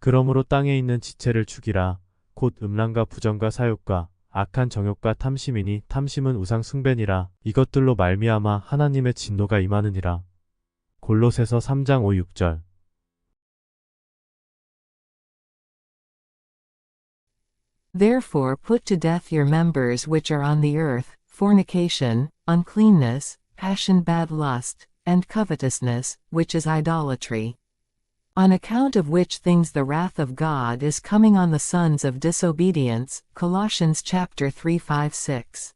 그러므로 땅에 있는 지체를 죽이라. 곧 음란과 부정과 사욕과 악한 정욕과 탐심이니 탐심은 우상 숭배니라. 이것들로 말미암아 하나님의 진노가 임하느니라. 골로새서 3장 5, 6절. Therefore put to death your members which are on the earth, fornication, uncleanness, passion bad lust, and covetousness, which is idolatry. On account of which things the wrath of God is coming on the sons of disobedience. Colossians chapter 3 5 6.